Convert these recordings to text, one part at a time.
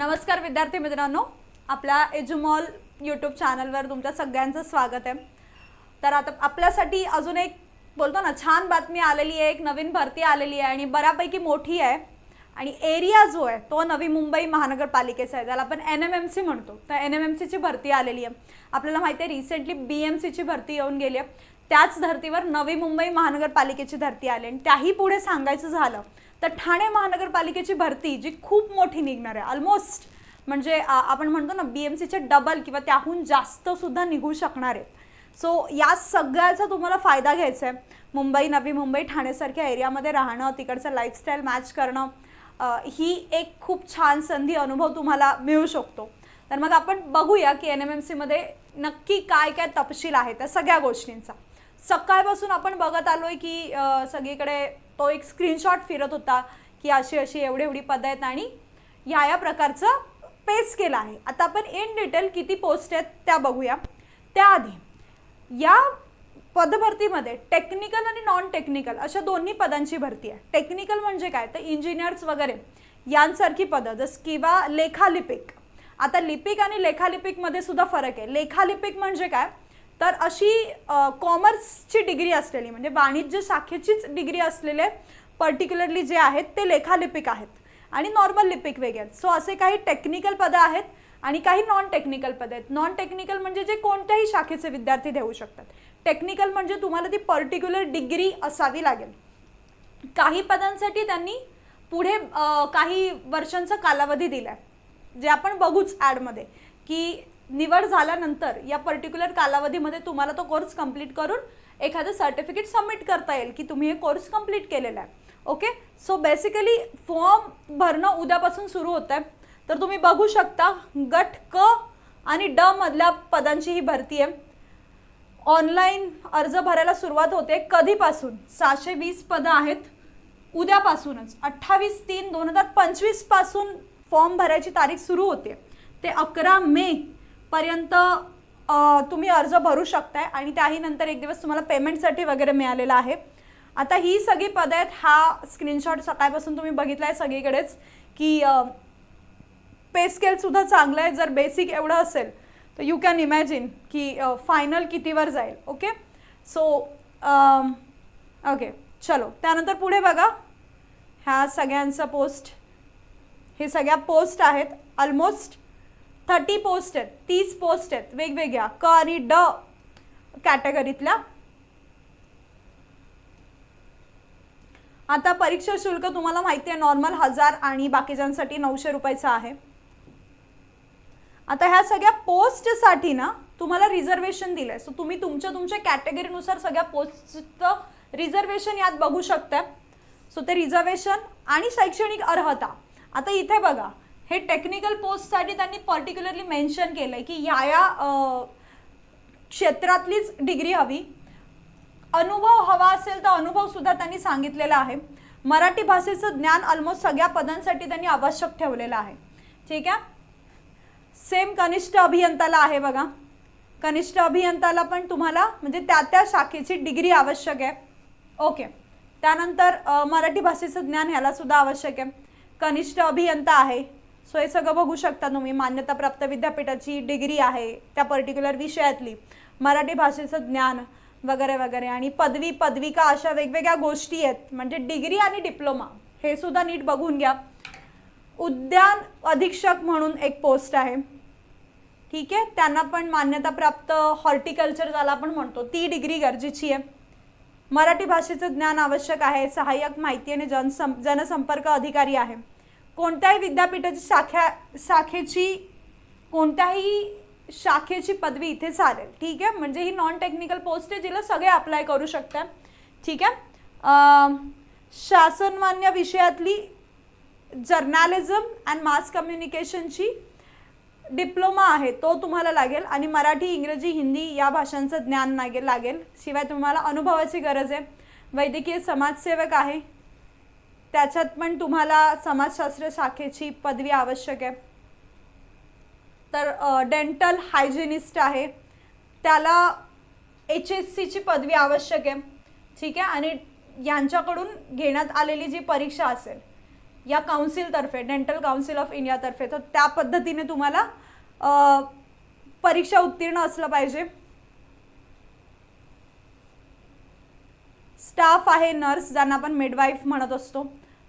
नमस्कार विद्यार्थी मित्रांनो. आपल्या एजुमॉल यूट्यूब चॅनलवर तुमच्या सगळ्यांचं स्वागत आहे. तर आता आपल्यासाठी अजून एक बोलतो ना छान बातमी आलेली आहे एक नवीन भरती आलेली आहे आणि बऱ्यापैकी मोठी आहे. आणि एरिया जो आहे तो नवी मुंबई महानगरपालिकेचा आहे. ज्याला आपण एन एम एम सी म्हणतो. तर एन एम एम सीची भरती आलेली आहे. आपल्याला माहिती आहे रिसेंटली बी एम सीची भरती येऊन गेली आहे. त्याच धर्तीवर नवी मुंबई महानगरपालिकेची धर्ती आली आणि त्याही पुढे सांगायचं झालं तर ठाणे महानगरपालिकेची भरती जी खूप मोठी निघणार आहे. ऑलमोस्ट म्हणजे आपण म्हणतो ना बी एम सीचे डबल किंवा त्याहून जास्त सुद्धा निघू शकणार आहेत. सो या सगळ्याचा तुम्हाला फायदा घ्यायचा आहे. मुंबई नवी मुंबई ठाणेसारख्या एरियामध्ये राहणं तिकडचं लाईफस्टाईल मॅच करणं ही एक खूप छान संधी अनुभव तुम्हाला मिळू शकतो. तर मग आपण बघूया की एन एम एम सीमध्ये नक्की काय काय तपशील आहे त्या सगळ्या गोष्टींचा. सकाळपासून आपण बघत आलो आहे की सगळीकडे तो एक स्क्रीनशॉट फिरत होता की अशी अशी एवढी एवढी पदं आहेत आणि या या प्रकारचं पेज केलं आहे. आता आपण इन डिटेल किती पोस्ट आहेत त्या बघूया. त्याआधी या पदभरतीमध्ये टेक्निकल आणि नॉन टेक्निकल अशा दोन्ही पदांची भरती आहे. टेक्निकल म्हणजे काय? तर इंजिनियर्स वगैरे यांसारखी पदं जसं किंवा लेखालिपिक. आता लिपिक आणि लेखालिपिकमध्ये सुद्धा फरक आहे. लेखालिपिक म्हणजे काय? तर अशी कॉमर्सची डिग्री असलेली म्हणजे वाणिज्य शाखेचीच डिग्री असलेले पर्टिक्युलरली जे आहेत ते लेखालिपिक आहेत. आणि नॉर्मल लिपिक वेगळे आहेत. सो असे काही टेक्निकल पदं आहेत आणि काही नॉन टेक्निकल पदं आहेत. नॉन टेक्निकल म्हणजे जे कोणत्याही शाखेचे विद्यार्थी देऊ शकतात. टेक्निकल म्हणजे तुम्हाला ती पर्टिक्युलर डिग्री असावी लागेल. काही पदांसाठी त्यांनी पुढे काही वर्षांचा कालावधी दिला आहे जे आपण बघूच ॲडमध्ये की निवड झाल्यानंतर या पर्टिक्युलर कालावधीमध्ये तुम्हाला तो कोर्स कंप्लीट करून एखादं सर्टिफिकेट सबमिट करता येईल की तुम्ही हे कोर्स कंप्लीट केलेला आहे. ओके सो बेसिकली फॉर्म भरणं उद्यापासून सुरू होतं आहे तर तुम्ही बघू शकता गट क आणि ड मधल्या पदांची ही भरती आहे. ऑनलाईन अर्ज भरायला सुरुवात होते कधीपासून? सहाशे वीस पदं आहेत. उद्यापासूनच अठ्ठावीस तीन दोन हजार पंचवीसपासून फॉर्म भरायची तारीख सुरू होते. ते अकरा मे पर्यंत तुम्ही अर्ज भरू शकताय आणि त्याही नंतर एक दिवस तुम्हाला पेमेंटसाठी वगैरे मिळालेला आहे. आता ही सगळी पदं आहेत हा स्क्रीनशॉट सकाळपासून तुम्ही बघितला आहे सगळीकडेच की पे स्केल सुद्धा चांगलं आहे जर बेसिक एवढं असेल तर यू कॅन इमॅजिन की फायनल कितीवर जाईल ओके सो ओके चलो. त्यानंतर पुढे बघा. ह्या सगळ्यांचं पोस्ट हे सगळ्या पोस्ट आहेत ऑलमोस्ट थर्टी पोस्ट आहेत तीस पोस्ट आहेत वेगवेगळ्या. क आणि ड कॅटेगरीतल्या. आता परीक्षा शुल्क तुम्हाला माहिती आहे नॉर्मल हजार आणि बाकीच्यांसाठी नऊशे रुपयाचं आहे. आता ह्या सगळ्या पोस्टसाठी ना तुम्हाला रिझर्वेशन दिलंय. सो तुम्ही तुमच्या तुमच्या कॅटेगरीनुसार सगळ्या पोस्टचं रिझर्वेशन यात बघू शकता सो ते रिझर्वेशन आणि शैक्षणिक अर्हता. आता इथे बघा हे टेक्निकल पोस्टसाठी त्यांनी पर्टिक्युलरली मेन्शन आहे की या या क्षेत्रातलीच डिग्री हवी. अनुभव हवा असेल तर अनुभवसुद्धा त्यांनी सांगितलेला आहे. मराठी भाषेचं ज्ञान ऑलमोस्ट सगळ्या पदांसाठी त्यांनी आवश्यक ठेवलेलं आहे. ठीक आहे? सेम कनिष्ठ अभियंताला आहे बघा. कनिष्ठ अभियंताला पण तुम्हाला म्हणजे त्या त्या शाखेची डिग्री आवश्यक आहे. ओके त्यानंतर मराठी भाषेचं ज्ञान ह्यालासुद्धा आवश्यक आहे. कनिष्ठ अभियंता आहे. सो हे सगळं बघू शकता तुम्ही. मान्यताप्राप्त विद्यापीठाची डिग्री आहे त्या पर्टिक्युलर विषयातली. मराठी भाषेचं ज्ञान वगैरे वगैरे. आणि पदवी पदविका अशा वेगवेगळ्या गोष्टी आहेत. म्हणजे डिग्री आणि डिप्लोमा हे सुद्धा नीट बघून घ्या. उद्यान अधीक्षक म्हणून एक पोस्ट आहे. ठीक आहे? त्यांना पण मान्यताप्राप्त हॉर्टिकल्चर ज्याला आपण म्हणतो ती डिग्री गरजेची आहे. मराठी भाषेचं ज्ञान आवश्यक आहे. सहाय्यक माहिती आणि जनसं जनसंपर्क अधिकारी आहे. कोणत्याही विद्यापीठाची शाख्या शाखेची कोणत्याही शाखेची पदवी इथे चालेल. ठीक आहे? म्हणजे ही नॉन टेक्निकल पोस्ट आहे जिला सगळे अप्लाय करू शकतात. ठीक आहे? शासनमान्य विषयातली जर्नालिझम अँड मास कम्युनिकेशनची डिप्लोमा आहे तो तुम्हाला लागेल. आणि मराठी इंग्रजी हिंदी या भाषांचं ज्ञान लागेल लागेल. शिवाय तुम्हाला अनुभवाची गरज आहे. वैद्यकीय समाजसेवक आहे. त्याच्यात पण तुम्हाला समाजशास्त्र शाखेची पदवी आवश्यक आहे. तर डेंटल हायजिनिस्ट आहे. त्याला एच एस सीची पदवी आवश्यक आहे. ठीक आहे? आणि यांच्याकडून घेण्यात आलेली जी परीक्षा असेल या काउन्सिलतर्फे डेंटल काउन्सिल ऑफ इंडियातर्फे तर त्या पद्धतीने तुम्हाला परीक्षा उत्तीर्ण असलं पाहिजे. स्टाफ आहे नर्स ज्यांना आपण मिडवाईफ म्हणत असतो.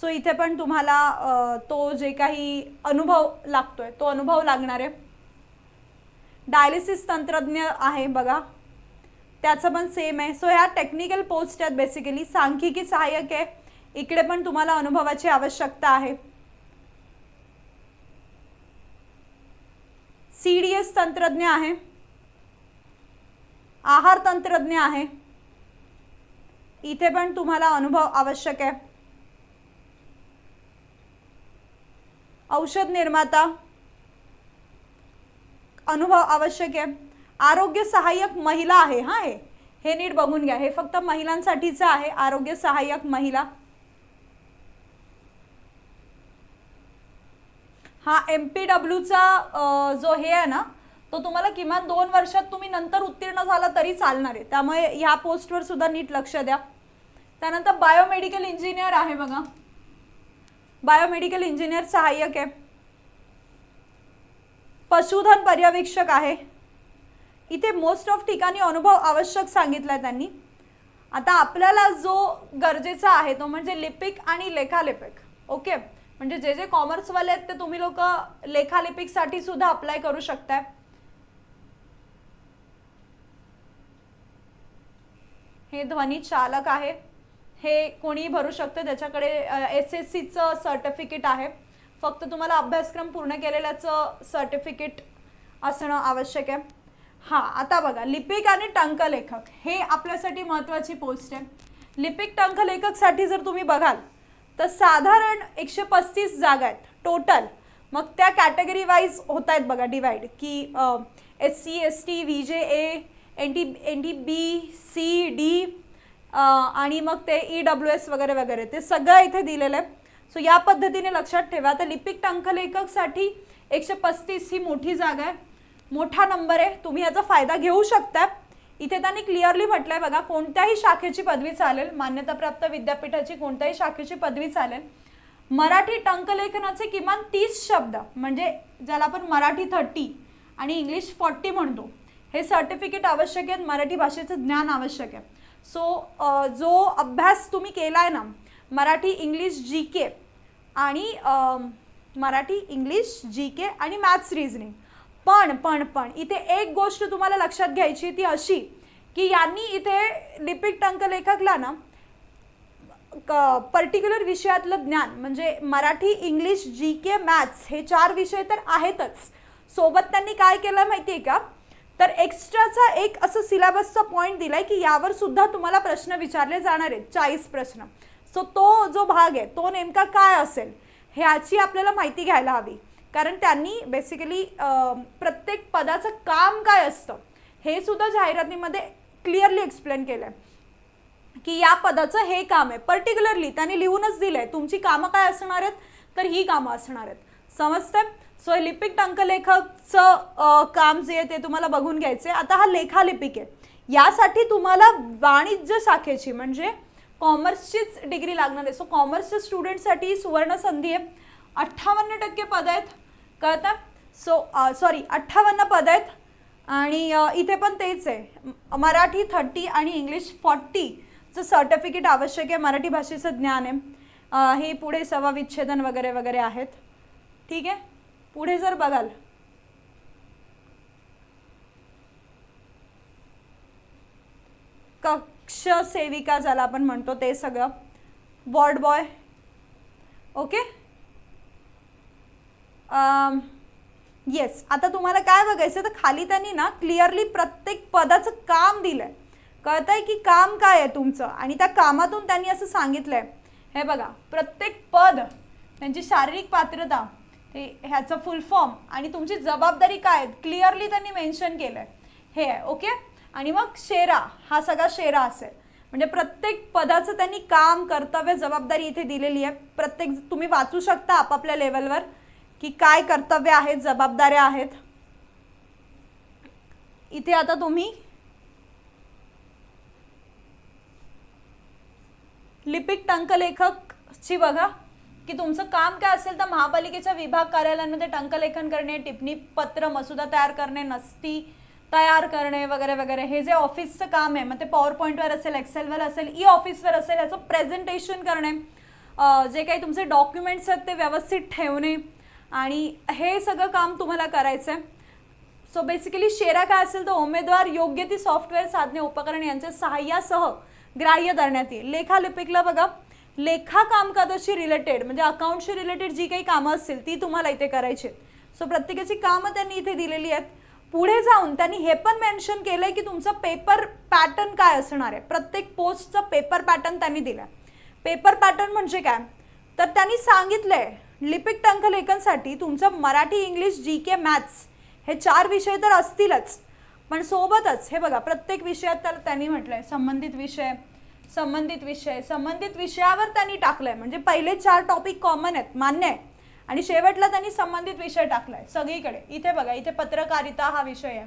सो इथे पण तुम्हाला तो जे काही अनुभव लागतोय तो अनुभव लागणार आहे डायलिसिस तंत्रज्ञ आहे बघा. त्याचं पण सेम आहे. सो ह्या टेक्निकल पोस्ट आहेत बेसिकली सांख्यिकी सहाय्यक आहे. इकडे पण तुम्हाला अनुभवाची आवश्यकता आहे. सी डी एस तंत्रज्ञ आहे. आहार तंत्रज्ञ आहे. इथे पण तुम्हाला अनुभव आवश्यक आहे. औषध निर्माता. अनुभव आवश्यक आहे. आरोग्य सहाय्यक महिला आहे हा हे हे नीट बघून घ्या. हे फक्त महिलांसाठीचं आहे आरोग्य सहाय्यक महिला. हा एम पी डब्ल्यूचा जो हे आहे ना तो तुम्हाला किमान दोन वर्षात तुम्ही नंतर उत्तीर्ण झाला तरी चालणार आहे. त्यामुळे ह्या पोस्टवर सुद्धा नीट लक्ष द्या. त्यानंतर बायोमेडिकल इंजिनियर आहे बघा. बायोमेडिकल इंजिनियर सहाय्यक आहे. पशुधन पर्यवेक्षक आहे. इथे मोस्ट ऑफ ठिकाणी अनुभव आवश्यक सांगितला आहे त्यांनी. आता आपल्याला जो गरजेचा आहे तो म्हणजे लिपिक आणि लेखालिपिक. ओके म्हणजे जे जे कॉमर्सवाले आहेत ते तुम्ही लोक लेखालिपिकसाठी सुद्धा अप्लाय करू शकताय. हे ध्वनी चालक आहे. हे कोणीही भरू शकतं. त्याच्याकडे एस एस सीचं सर्टिफिकेट आहे. फक्त तुम्हाला अभ्यासक्रम पूर्ण केलेल्याचं सर्टिफिकेट असणं आवश्यक आहे. हां आता बघा लिपिक आणि टंकलेखक हे आपल्यासाठी महत्त्वाची पोस्ट आहे. लिपिक टंकलेखकसाठी जर तुम्ही बघाल तर साधारण एकशे पस्तीस जागा आहेत टोटल मग त्या कॅटेगरी वाईज होत आहेत बघा डिवाईड की S C S T V J A N T N T B C D आणि मग ते ई डब्ल्यू एस वगैरे वगैरे ते सगळं इथे दिलेलं आहे. सो या पद्धतीने लक्षात ठेवा. तर लिपिक टंकलेखकसाठी एकशे पस्तीस ही मोठी जागा आहे. मोठा नंबर आहे. तुम्ही याचा फायदा घेऊ शकता. इथे त्यांनी क्लिअरली म्हटलं आहे बघा कोणत्याही शाखेची पदवी चालेल. मान्यताप्राप्त विद्यापीठाची कोणत्याही शाखेची पदवी चालेल. मराठी टंकलेखनाचे किमान तीस शब्द म्हणजे ज्याला आपण मराठी थर्टी आणि इंग्लिश फॉर्टी म्हणतो. हे सर्टिफिकेट आवश्यक आहेत मराठी भाषेचं ज्ञान आवश्यक आहे. सो जो अभ्यास तुम्ही केला आहे ना मराठी इंग्लिश जी के आणि मराठी इंग्लिश जी के आणि मॅथ्स रिझनिंग पण पण पण इथे एक गोष्ट तुम्हाला लक्षात घ्यायची ती अशी की यांनी इथे लिपिक टंकलेखकला ना पर्टिक्युलर विषयातलं ज्ञान म्हणजे Marathi English G K maths हे चार विषय तर आहेतच. सोबत त्यांनी काय केलं माहिती आहे का? तर एक्स्ट्राचा एक असं सिलेबसचा पॉईंट दिलाय की यावर सुद्धा तुम्हाला प्रश्न विचारले जाणार आहेत चाळीस प्रश्न. सो तो जो भाग आहे तो नेमका काय असेल ह्याची आपल्याला माहिती घ्यायला हवी. कारण त्यांनी बेसिकली प्रत्येक पदाचं काम काय असतं हे सुद्धा जाहिरातीमध्ये क्लिअरली एक्सप्लेन केलं आहे की या पदाचं हे काम आहे. पर्टिक्युलरली त्यांनी लिहूनच दिलं आहे तुमची कामं काय असणार आहेत तर ही कामं असणार आहेत. समजते सो लिपिक टंकलेखकचं काम जे आहे ते तुम्हाला बघून घ्यायचे आता हा लेखालिपिक आहे. यासाठी तुम्हाला वाणिज्य शाखेची म्हणजे कॉमर्सचीच डिग्री लागणार आहे. सो कॉमर्सच्या स्टुडंटसाठी सुवर्ण संधी आहे. अठ्ठावन्न टक्के पद आहेत. कळतं? सो सॉरी अठ्ठावन्न पद आहेत. आणि इथे पण तेच आहे. मराठी थर्टी आणि इंग्लिश फॉर्टीचं सर्टिफिकेट आवश्यक आहे. मराठी भाषेचं ज्ञान आहे. हे पुढे सवा विच्छेदन वगैरे वगैरे आहेत. ठीक आहे? पुढे जर बघाल. कक्ष सेविका ज्याला आपण म्हणतो ते सगळं. Ward boy. ओके? येस आता तुम्हाला काय बघायचं तर खाली त्यांनी ना क्लिअरली प्रत्येक पदाचं काम दिलंय. कळतंय की काम काय आहे तुमचं? आणि त्या कामातून त्यांनी असं सांगितलंय. हे बघा प्रत्येक पद त्यांची शारीरिक पात्रता ह्याचं फुल फॉर्म आणि तुमची जबाबदारी काय आहे? क्लिअरली त्यांनी मेन्शन केलंय. हे आहे ओके आणि मग शेरा. हा सगळा शेरा असेल. म्हणजे प्रत्येक पदाचं त्यांनी काम कर्तव्य जबाबदारी इथे दिलेली आहे. प्रत्येक तुम्ही वाचू शकता आपापल्या लेवलवर की काय कर्तव्य आहेत जबाबदाऱ्या आहेत. इथे आता तुम्ही लिपिक टंकलेखकची बघा. की तुमचं काम काय असेल तर महापालिकेच्या विभाग कार्यालयांमध्ये टंकलेखन करणे टिप्पणी पत्र मसुदा तयार करणे नसती तयार करणे वगैरे वगैरे. हे जे ऑफिसचं काम आहे मग ते पॉवर पॉईंटवर असेल एक्सेलवर असेल ई ऑफिसवर असेल याचं प्रेझेंटेशन करणे जे काही तुमचे डॉक्युमेंट्स आहेत ते व्यवस्थित ठेवणे आणि हे सगळं काम तुम्हाला करायचं आहे सो बेसिकली शेरा काय असेल तर उमेदवार योग्य ती सॉफ्टवेअर साधने उपकरण यांच्या सहाय्यासह ग्राह्य धरण्यात येईल. लेखालिपिकला बघा. लेखा कामकाजाशी रिलेटेड म्हणजे अकाउंटशी रिलेटेड जी काही कामं असतील ती तुम्हाला इथे करायची आहेत. सो प्रत्येकाची कामं त्यांनी इथे दिलेली आहेत. पुढे जाऊन त्यांनी हे पण मेन्शन केलंय की तुमचं पेपर पॅटर्न काय असणार आहे. प्रत्येक पोस्टचं पेपर पॅटर्न त्यांनी दिलं पेपर पॅटर्न म्हणजे काय? तर त्यांनी सांगितलं आहे लिपिक टंकलेखनसाठी तुमचं Marathi English G K maths हे चार विषय तर असतीलच. पण सोबतच हे बघा प्रत्येक विषयात तर त्यांनी म्हटलं आहे संबंधित विषय संबंधित विषय संबंधित विषयावर त्यांनी टाकलंय. म्हणजे पहिले चार टॉपिक कॉमन आहेत मान्य आहे. आणि शेवटला त्यांनी संबंधित विषय टाकलाय सगळीकडे. इथे बघा इथे पत्रकारिता हा विषय आहे.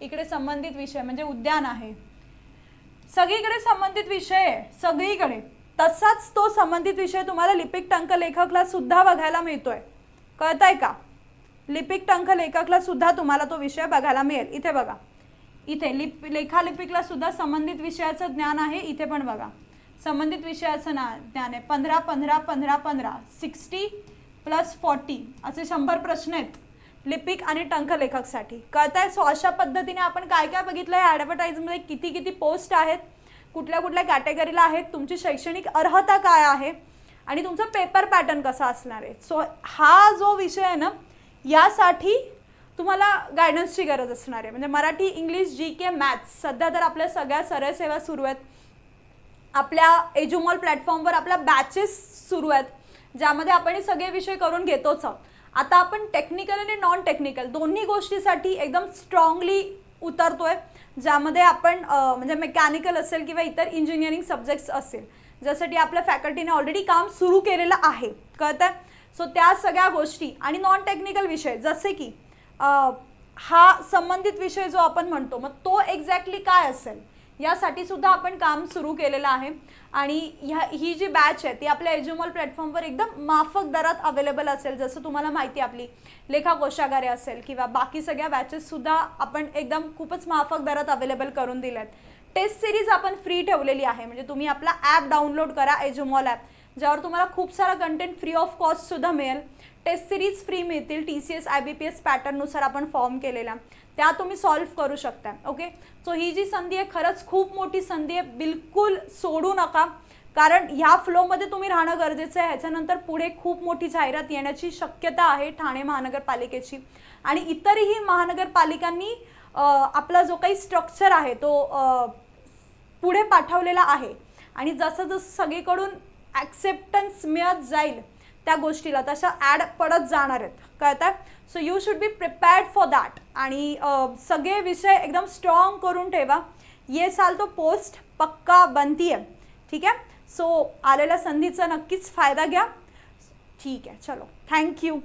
इकडे संबंधित विषय म्हणजे उद्यान आहे. सगळीकडे संबंधित विषय आहे सगळीकडे. तसाच तो संबंधित विषय तुम्हाला लिपिक टंक लेखकला सुद्धा बघायला मिळतोय. आहे का? लिपिक टंक लेखकला सुद्धा तुम्हाला तो विषय बघायला मिळेल. इथे बघा. इथे लिप लेखालिपिकला सुद्धा संबंधित विषयाचं ज्ञान आहे. इथे पण बघा. संबंधित विषयाचं ना ज्ञान आहे. पंधरा पंधरा पंधरा पंधरा सिक्स्टी प्लस फॉर्टी असे शंभर प्रश्न आहेत. लिपिक आणि टंकलेखकसाठी. कळताय? सो अशा पद्धतीने आपण काय काय बघितलं आहे ॲडव्हर्टाईजमध्ये किती किती पोस्ट आहेत? कुठल्या कुठल्या कॅटेगरीला आहेत? तुमची शैक्षणिक अर्हता काय आहे? आणि तुमचा पेपर पॅटर्न कसा असणार आहे? सो हा जो विषय आहे ना यासाठी तुम्हाला गायडन्सची गरज असणार आहे. म्हणजे Marathi English G K maths सध्या तर आपल्या सगळ्या सरळ सेवा सुरू आहेत. आपल्या एज्युमॉल प्लॅटफॉर्मवर आपल्या बॅचेस सुरू आहेत. ज्यामध्ये आपण हे सगळे विषय करून घेतोच आहोत. आता आपण टेक्निकल आणि नॉन टेक्निकल दोन्ही गोष्टीसाठी एकदम स्ट्रॉंगली उतरतोय ज्यामध्ये आपण म्हणजे मेकॅनिकल असेल किंवा इतर इंजिनिअरिंग सब्जेक्ट्स असेल. ज्यासाठी आपल्या फॅकल्टीने ऑलरेडी काम सुरू केलेलं आहे. कळतंय? सो त्या सगळ्या गोष्टी आणि नॉन टेक्निकल विषय जसे की हा संबंधित विषय जो आपण म्हणतो मग तो एक्झॅक्टली काय असेल? यासाठी सुद्धा आपण काम सुरू केलेलं आहे. आणि ह्या ही जी बॅच आहे ती आपल्या एज्युमॉल प्लॅटफॉर्मवर एकदम माफक दरात अवेलेबल असेल. जसं तुम्हाला माहिती आहे आपली लेखा कोशागारे असेल किंवा बाकी सगळ्या बॅचेससुद्धा आपण एकदम खूपच माफक दरात अवेलेबल करून दिल्यात. टेस्ट सिरीज आपण फ्री ठेवलेली आहे. म्हणजे तुम्ही आपला ॲप डाउनलोड करा एज्युमॉल ॲप ज्यावर तुम्हाला खूप सारा कंटेंट फ्री ऑफ कॉस्टसुद्धा मिळेल. टेस्ट सिरीज फ्री मिळतील T C S I B P S पॅटर्ननुसार आपण फॉर्म केलेल्या त्या तुम्ही सॉल्व्ह करू शकता ओके सो ही जी संधी आहे खरंच खूप मोठी संधी आहे. बिलकुल सोडू नका. कारण ह्या फ्लोमध्ये तुम्ही राहणं गरजेचं आहे. ह्याच्यानंतर पुढे खूप मोठी जाहिरात येण्याची शक्यता आहे ठाणे महानगरपालिकेची. आणि इतरही महानगरपालिकांनी आपला जो काही स्ट्रक्चर आहे तो पुढे पाठवलेला आहे. आणि जसं जसं सगळीकडून ॲक्सेप्टन्स मिळत जाईल त्या गोष्टीला तशा ॲड पडत जाणार आहेत. कळतं so you should be prepared for that आणि सगळे विषय एकदम स्ट्रॉंग करून ठेवा. ये साल तो पोस्ट पक्का बनती आहे ठीक आहे? सो आलेल्या संधीचा नक्कीच फायदा घ्या. ठीक आहे चलो. थँक्यू